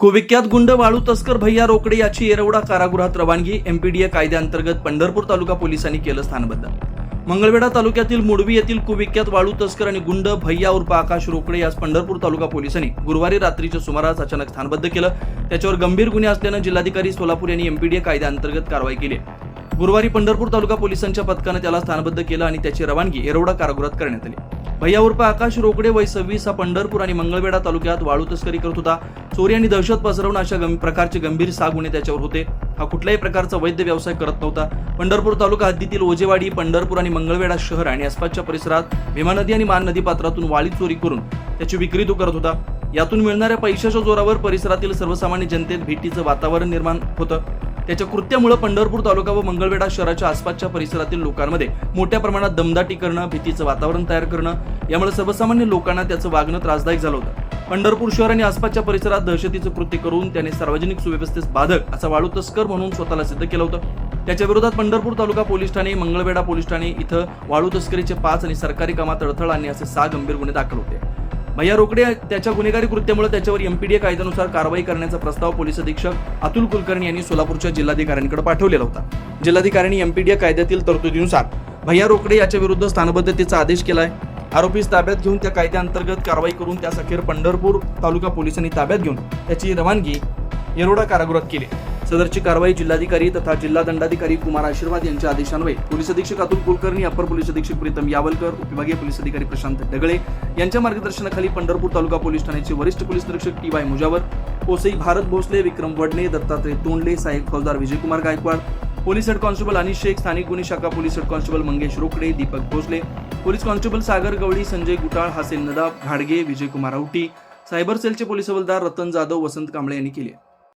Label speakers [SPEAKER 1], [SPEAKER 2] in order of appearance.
[SPEAKER 1] कुविख्यात गुंड वाळू तस्कर भैया रोकडे याची येरवडा कारागृहात रवानगी. एमपीडीए कायद्याअंतर्गत पंढरपूर तालुका पोलिसांनी केलं स्थानबद्ध. मंगळवेढा तालुक्यातील मुडवी येथील कुविख्यात वाळू तस्कर आणि गुंड भैया उर्फ आकाश रोकडे यास पंढरपूर तालुका पोलिसांनी गुरुवारी रात्रीच्या सुमारास अचानक स्थानबद्ध केलं. त्याच्यावर गंभीर गुन्हे असल्यानं जिल्हाधिकारी सोलापूर यांनी एमपीडीए कायद्याअंतर्गत कारवाई केली. गुरुवारी पंढरपूर तालुका पोलिसांच्या पथकानं त्याला स्थानबद्ध केलं आणि त्याची रवानगी येरवडा कारागृहात करण्यात आली. भैया उर्फ आकाश रोकडे वय सव्वीस हा पंढरपूर आणि मंगळवेढा तालुक्यात वाळू तस्करी करत होता. चोरी आणि दहशत पसरवणं अशा गं- प्रकारचे गंभीर सहा गुन्हे त्याच्यावर होते. हा कुठल्याही प्रकारचा वैद्य व्यवसाय करत नव्हता. पंढरपूर तालुका हद्दीतील ओजेवाडी पंढरपूर आणि मंगळवेढा शहर आणि आसपासच्या परिसरात भीमा नदी आणि मान नदी पात्रातून वाळी चोरी करून त्याची विक्री तो करत होता. यातून मिळणाऱ्या पैशाच्या जोरावर परिसरातील सर्वसामान्य जनतेत भीतीचं वातावरण निर्माण होतं. त्याच्या कृत्यामुळे पंढरपूर तालुका व मंगळवेढा शहराच्या आसपासच्या परिसरातील लोकांमध्ये मोठ्या प्रमाणात दमदाटी करणं भीतीचं वातावरण तयार करणं यामुळे सर्वसामान्य लोकांना त्याचं वागणं त्रासदायक झालं होतं. पंढरपूर शहर आणि आसपासच्या परिसरात दहशतीचं कृत्य करून त्याने सार्वजनिक सुव्यवस्थेस बाधक असा वाळू तस्कर म्हणून स्वतःला सिद्ध केलं होतं. त्याच्या विरोधात पंढरपूर तालुका पोलीस ठाणे मंगळवेढा पोलीस ठाणे इथं वाळू तस्करीचे पाच आणि सरकारी कामात अडथळा आणि असे सहा गंभीर गुन्हे दाखल होते. भैया रोकडे त्याच्या गुन्हेगारी कृत्यामुळे त्याच्यावर एमपीडीए कायद्यानुसार कारवाई करण्याचा प्रस्ताव पोलीस अधीक्षक अतुल कुलकर्णी यांनी सोलापूरच्या जिल्हाधिकाऱ्यांकडे पाठवलेला होता. जिल्हाधिकाऱ्यांनी एमपीडीए कायद्यातील तरतुदीनुसार भैया रोकडे याच्या विरुद्ध स्थानबद्धतेचा आदेश केलाय. आरोपीस ताब्यात घेऊन त्या कायद्याअंतर्गत कारवाई करून त्यास अखेर पंढरपूर तालुका पोलिसांनी ताब्यात घेऊन त्याची रवानगी येरोडा कारागृहात केली सदरची कारवाई जिल्हाधिकारी तथा जिल्हा दंडाधिकारी कुमार आशीर्वाद यांच्या आदेशान्वये पोलीस अधीक्षक अतुल कुलकर्णी अपर पोलीस अधीक्षक प्रीतम यावलकर उपविभागीय पोलीस अधिकारी प्रशांत ढगळे यांच्या मार्गदर्शनाखाली पंढरपूर तालुका पोलीस ठाण्याचे वरिष्ठ पोलीस निरीक्षक टी वाय मुजावर ओसई भारत भोसले विक्रम वडणे दत्तात्रय तोंडले सहाय्यक फौजदार Vijaykumar Gaikwad police head constable Anish Shaikh स्थानिक गुन्हे शाखा police head constable Mangesh Rokade Deepak Bhosale police constable Sagar Gawali Sanjay Gutal हासेल नदाब घाडगे विजयकुमार औटी सायबर सेलचे पोलीस हवालदार रतन जाधव वसंत कांबळे यांनी केली आहे